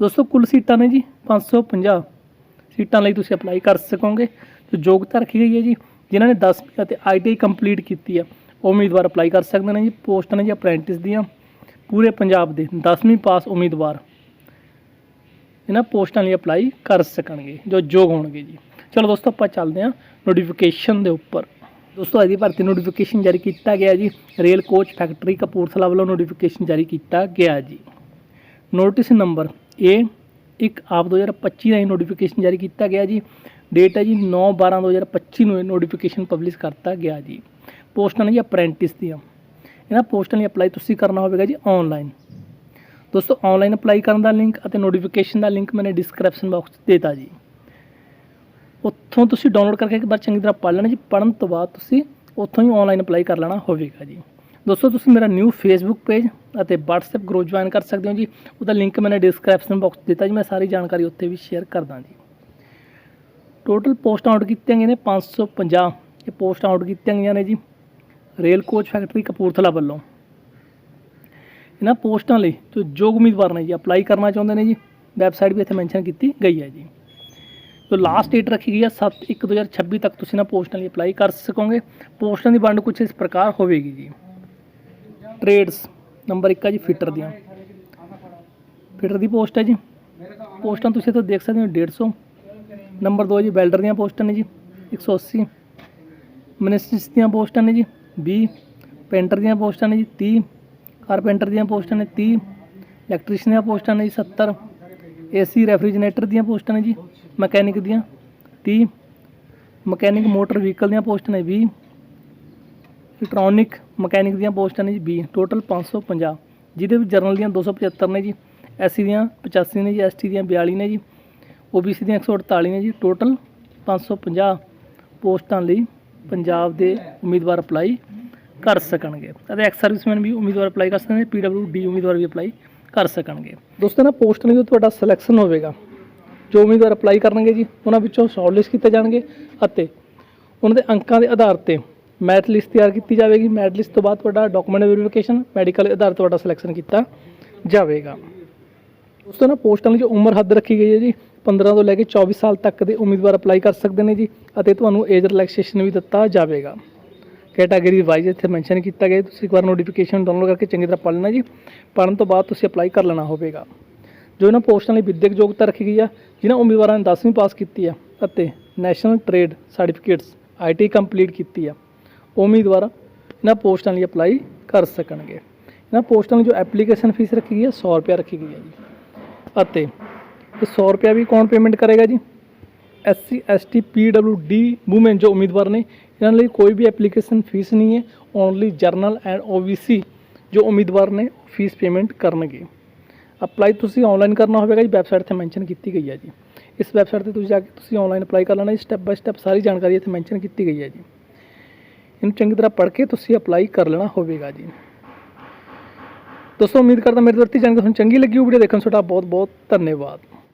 ਦੋਸਤੋ, ਕੁੱਲ ਸੀਟਾਂ ਨੇ ਜੀ 550 ਸੀਟਾਂ ਲਈ ਤੁਸੀਂ ਅਪਲਾਈ ਕਰ ਸਕੋਗੇ। ਜੋ ਯੋਗਤਾ ਰੱਖੀ ਗਈ ਹੈ ਜੀ। ਜਿਨ੍ਹਾਂ ਨੇ 10ਵੀਂ ਅਤੇ ਆਈਟੀਆਈ ਕੰਪਲੀਟ ਕੀਤੀ ਹੈ ਉਹ ਉਮੀਦਵਾਰ ਅਪਲਾਈ ਕਰ ਸਕਦੇ ਨੇ ਜੀ। ਪੋਸਟਾਂ ਨੇ ਜੀ ਅਪ੍ਰੈਂਟਿਸ ਦੀਆਂ। ਪੂਰੇ ਪੰਜਾਬ ਦੇ 10ਵੀਂ ਪਾਸ ਉਮੀਦਵਾਰ ਇਹਨਾਂ ਪੋਸਟਾਂ ਲਈ ਅਪਲਾਈ ਕਰ ਸਕਣਗੇ, ਜੋ ਯੋਗ ਹੋਣਗੇ ਜੀ। ਚਲੋ ਦੋਸਤੋ, ਆਪਾਂ ਚੱਲਦੇ ਹਾਂ ਨੋਟੀਫਿਕੇਸ਼ਨ ਦੇ ਉੱਪਰ। ਦੋਸਤੋ, ਅੱਜ ਦੀ ਭਰਤੀ ਨੋਟੀਫਿਕੇਸ਼ਨ ਜਾਰੀ ਕੀਤਾ ਗਿਆ ਜੀ। ਰੇਲ ਕੋਚ ਫੈਕਟਰੀ ਕਪੂਰਥਲਾ ਵੱਲੋਂ ਨੋਟੀਫਿਕੇਸ਼ਨ ਜਾਰੀ ਕੀਤਾ ਗਿਆ ਜੀ। ਨੋਟਿਸ ਨੰਬਰ ਇਹ ਇੱਕ ਆਪ 2025 ਦਾ ਹੀ ਨੋਟੀਫਿਕੇਸ਼ਨ ਜਾਰੀ ਕੀਤਾ ਗਿਆ ਜੀ। ਡੇਟ ਹੈ ਜੀ 9 12 2025 ਨੂੰ ਇਹ ਨੋਟੀਫਿਕੇਸ਼ਨ ਪਬਲਿਸ਼ ਕਰਤਾ ਗਿਆ ਜੀ। ਪੋਸਟਾਂ ਨੇ ਜੀ ਅਪ੍ਰੈਂਟਿਸ ਦੀਆਂ। ਇਹਨਾਂ ਪੋਸਟਾਂ ਲਈ ਅਪਲਾਈ ਤੁਸੀਂ ਕਰਨਾ ਹੋਵੇਗਾ ਜੀ ਆਨਲਾਈਨ ਦੋਸਤੋ ਆਨਲਾਈਨ ਅਪਲਾਈ ਕਰਨ ਦਾ ਲਿੰਕ ਅਤੇ ਨੋਟੀਫਿਕੇਸ਼ਨ ਦਾ ਲਿੰਕ ਮੈਨੇ ਡਿਸਕ੍ਰਿਪਸ਼ਨ ਬਾਕਸ 'ਚ ਦੇਤਾ ਜੀ। ਉੱਥੋਂ ਤੁਸੀਂ ਡਾਊਨਲੋਡ ਕਰਕੇ ਇੱਕ ਵਾਰ ਚੰਗੀ ਤਰ੍ਹਾਂ ਪੜ੍ਹ ਲੈਣਾ ਜੀ। ਪੜ੍ਹਨ ਤੋਂ ਬਾਅਦ ਤੁਸੀਂ ਉੱਥੋਂ ਹੀ ਆਨਲਾਈਨ ਅਪਲਾਈ ਕਰ ਲੈਣਾ ਹੋਵੇਗਾ ਜੀ। ਦੋਸਤੋ, ਤੁਸੀਂ ਮੇਰਾ ਨਿਊ ਫੇਸਬੁੱਕ ਪੇਜ ਅਤੇ WhatsApp ਗਰੁੱਪ ਜੁਆਇਨ ਕਰ ਸਕਦੇ ਹੋ ਜੀ। ਉਹਦਾ ਲਿੰਕ ਮੈਨੇ ਡਿਸਕ੍ਰਿਪਸ਼ਨ ਬਾਕਸ ਦਿੱਤਾ ਜੀ। ਮੈਂ ਸਾਰੀ ਜਾਣਕਾਰੀ ਉੱਥੇ ਵੀ ਸ਼ੇਅਰ ਕਰਦਾ ਜੀ। ਟੋਟਲ ਪੋਸਟ ਆਊਟ ਕੀਤੀਆਂ ਗਈਆਂ ਨੇ 550 ਇਹ ਪੋਸਟਾਂ ਆਊਟ ਕੀਤੀਆਂ ਗਈਆਂ ਨੇ ਜੀ ਰੇਲ ਕੋਚ ਫੈਕਟਰੀ ਕਪੂਰਥਲਾ ਵੱਲੋਂ। ਇਹਨਾਂ ਪੋਸਟਾਂ ਲਈ ਜੋ ਯੋਗ ਉਮੀਦਵਾਰ ਨੇ ਜੀ ਅਪਲਾਈ ਕਰਨਾ ਚਾਹੁੰਦੇ ਨੇ ਜੀ ਵੈਬਸਾਈਟ ਵੀ ਇੱਥੇ ਮੈਂਸ਼ਨ ਕੀਤੀ ਗਈ ਹੈ ਜੀ। ਜੋ ਲਾਸਟ ਡੇਟ ਰੱਖੀ ਗਈ ਹੈ 7 1 2026 ਤੱਕ ਤੁਸੀਂ ਇਹਨਾਂ ਪੋਸਟਾਂ ਲਈ ਅਪਲਾਈ ਕਰ ਸਕੋਗੇ। ਪੋਸਟਾਂ ਦੀ ਵੰਡ ਕੁਝ ਇਸ ਪ੍ਰਕਾਰ ਹੋਵੇਗੀ ਜੀ। ਟ੍ਰੇਡਸ, ਨੰਬਰ 1 ਆ ਜੀ ਫਿਟਰ ਦੀਆਂ। ਫਿਟਰ ਦੀ ਪੋਸਟ ਹੈ ਜੀ। ਪੋਸਟਾਂ ਤੁਸੀਂ ਇੱਥੇ ਦੇਖ ਸਕਦੇ ਹੋ 150 ਨੰਬਰ 2 ਜੀ, ਵੈਲਡਰ ਦੀਆਂ ਪੋਸਟਾਂ ਨੇ ਜੀ 180 ਮਿਨਿਸਟਰਸ ਦੀਆਂ ਪੋਸਟਾਂ ਨੇ ਜੀ 20 ਪੇਂਟਰ ਦੀਆਂ ਪੋਸਟਾਂ ਨੇ ਜੀ 30 ਕਾਰਪੈਂਟਰ ਦੀਆਂ ਪੋਸਟਾਂ ਨੇ 30 ਇਲੈਕਟ੍ਰੀਸ਼ੀਅਨ ਦੀਆਂ ਪੋਸਟਾਂ ਨੇ ਜੀ 70 ਏਸੀ, ਰੈਫਰੀਜਰੇਟਰ ਦੀਆਂ ਪੋਸਟਾਂ ਨੇ ਜੀ, ਮਕੈਨਿਕ ਦੀਆਂ 30 ਮਕੈਨਿਕ ਮੋਟਰ ਵਹੀਕਲ ਦੀਆਂ ਪੋਸਟਾਂ ਨੇ 20 ਇਲੈਕਟ੍ਰੋਨਿਕ ਮਕੈਨਿਕ ਦੀਆਂ ਪੋਸਟਾਂ ਨੇ ਜੀ 20 ਟੋਟਲ 550 ਜਿਹਦੇ ਵਿੱਚ ਜਰਨਲ ਦੀਆਂ 275 ਨੇ ਜੀ ਐਸਸੀ ਦੀਆਂ 85 ਨੇ ਜੀ ਐਸਟੀ ਦੀਆਂ 42 ਨੇ ਜੀ ਓਬੀਸੀ ਦੀਆਂ 148 ਨੇ ਜੀ, ਟੋਟਲ 550 ਪੋਸਟਾਂ ਲਈ ਪੰਜਾਬ ਦੇ ਉਮੀਦਵਾਰ ਅਪਲਾਈ ਕਰ ਸਕਣਗੇ। ਅਤੇ ਐਕਸ ਸਰਵਿਸਮੈਨ ਵੀ ਉਮੀਦਵਾਰ ਅਪਲਾਈ ਕਰ ਸਕਦੇ ਨੇ ਪੀਡਬਲਯੂਡੀ ਉਮੀਦਵਾਰ ਵੀ ਅਪਲਾਈ ਕਰ ਸਕਣਗੇ। ਦੋਸਤੋ ਨਾ ਪੋਸਟ ਲਈ ਜੋ ਤੁਹਾਡਾ ਸਿਲੈਕਸ਼ਨ ਹੋਵੇਗਾ। ਜੋ ਉਮੀਦਵਾਰ ਅਪਲਾਈ ਕਰਨਗੇ ਜੀ, ਉਹਨਾਂ ਵਿੱਚੋਂ ਸ਼ਾਰਟਲਿਸਟ ਕੀਤੇ ਜਾਣਗੇ ਅਤੇ ਉਹਨਾਂ ਦੇ ਅੰਕਾਂ ਦੇ ਆਧਾਰ ਤੇ ਮੈਰਿਟ ਲਿਸਟ ਤਿਆਰ ਕੀਤੀ ਜਾਵੇਗੀ। ਮੈਰਿਟ ਲਿਸਟ ਤੋਂ ਬਾਅਦ ਤੁਹਾਡਾ ਡਾਕੂਮੈਂਟ ਵੈਰੀਫਿਕੇਸ਼ਨ ਮੈਡੀਕਲ ਆਧਾਰ ਤੇ ਤੁਹਾਡਾ ਸਿਲੈਕਸ਼ਨ ਕੀਤਾ ਜਾਵੇਗਾ। ਉਸ ਤੋਂ ਨਾ ਪੋਸਟਾਂ ਲਈ ਜੋ ਉਮਰ ਹੱਦ ਰੱਖੀ ਗਈ ਹੈ ਜੀ 15 ਤੋਂ ਲੈ ਕੇ 24 ਸਾਲ ਤੱਕ ਦੇ ਉਮੀਦਵਾਰ ਅਪਲਾਈ ਕਰ ਸਕਦੇ ਨੇ ਜੀ ਅਤੇ ਤੁਹਾਨੂੰ ਏਜ ਰਿਲੈਕਸੇਸ਼ਨ ਵੀ ਦਿੱਤਾ ਜਾਵੇਗਾ। ਕੈਟਾਗਰੀ ਵਾਈਜ਼ ਇੱਥੇ ਮੈਂਸ਼ਨ ਕੀਤਾ ਗਿਆ ਤੁਸੀਂ ਇੱਕ ਵਾਰ ਨੋਟੀਫਿਕੇਸ਼ਨ ਡਾਊਨਲੋਡ ਕਰਕੇ ਚੰਗੀ ਤਰ੍ਹਾਂ ਪੜ੍ਹ ਲੈਣਾ ਜੀ। ਪੜ੍ਹਨ ਤੋਂ ਬਾਅਦ ਤੁਸੀਂ ਅਪਲਾਈ ਕਰ ਲੈਣਾ ਹੋਵੇਗਾ। ਜੋ ਇਹਨਾਂ ਪੋਸਟਾਂ ਲਈ ਵਿਦਿਅਕ ਯੋਗਤਾ ਰੱਖੀ ਗਈ ਆ, ਜਿਨ੍ਹਾਂ ਉਮੀਦਵਾਰਾਂ ਨੇ 10ਵੀਂ ਪਾਸ ਕੀਤੀ ਆ ਅਤੇ national trade certificates IT complete ਕੀਤੀ ਆ। ਉਮੀਦਵਾਰ ਇਹਨਾਂ ਪੋਸਟਾਂ ਲਈ ਅਪਲਾਈ ਕਰ ਸਕਣਗੇ। ਇਹਨਾਂ ਪੋਸਟਾਂ ਲਈ ਜੋ ਐਪਲੀਕੇਸ਼ਨ ਫੀਸ ਰੱਖੀ ਗਈ ਹੈ 100 ਰੁਪਏ ਰੱਖੀ ਗਈ ਹੈ ਜੀ। ਅਤੇ ਇਹ 100 ਰੁਪਏ ਵੀ ਕੌਣ ਪੇਮੈਂਟ ਕਰੇਗਾ ਜੀ? ਐਸਸੀ ਐਸਟੀ ਪੀਡਬਲਯੂਡੀ ਵੂਮਨ ਜੋ ਉਮੀਦਵਾਰ ਨੇ, ਇਹਨਾਂ ਲਈ ਕੋਈ ਵੀ ਐਪਲੀਕੇਸ਼ਨ ਫੀਸ ਨਹੀਂ ਹੈ। ਓਨਲੀ ਜਰਨਲ ਐਂਡ ਓਬੀਸੀ ਜੋ ਉਮੀਦਵਾਰ ਨੇ ਫੀਸ ਪੇਮੈਂਟ ਕਰਨਗੇ। ਅਪਲਾਈ ਤੁਸੀਂ ਆਨਲਾਈਨ ਕਰਨਾ ਹੋਵੇਗਾ ਜੀ ਵੈਬਸਾਈਟ ਤੇ ਮੈਂਸ਼ਨ ਕੀਤੀ ਗਈ ਹੈ ਜੀ। ਇਸ ਵੈਬਸਾਈਟ ਤੇ ਤੁਸੀਂ ਜਾ ਕੇ ਤੁਸੀਂ ਆਨਲਾਈਨ ਅਪਲਾਈ ਕਰ ਲੈਣਾ ਜੀ ਸਟੈਪ ਬਾਈ ਸਟੈਪ ਸਾਰੀ ਜਾਣਕਾਰੀ ਇੱਥੇ ਮੈਂਸ਼ਨ ਕੀਤੀ ਗਈ ਹੈ ਜੀ। ਇਹਨੂੰ ਚੰਗੀ ਤਰ੍ਹਾਂ ਪੜ੍ਹ ਕੇ ਤੁਸੀਂ ਅਪਲਾਈ ਕਰ ਲੈਣਾ ਹੋਵੇਗਾ ਜੀ। ਦੋਸਤੋ, ਉਮੀਦ ਕਰਦਾ ਮੇਰੇ ਵਰਤੀ ਜਾਣਕਾਰੀ ਤੁਹਾਨੂੰ ਚੰਗੀ ਲੱਗੀ ਹੋ ਵੀਡੀਓ ਦੇਖਣ ਤੁਹਾਡਾ ਬਹੁਤ ਬਹੁਤ ਧੰਨਵਾਦ।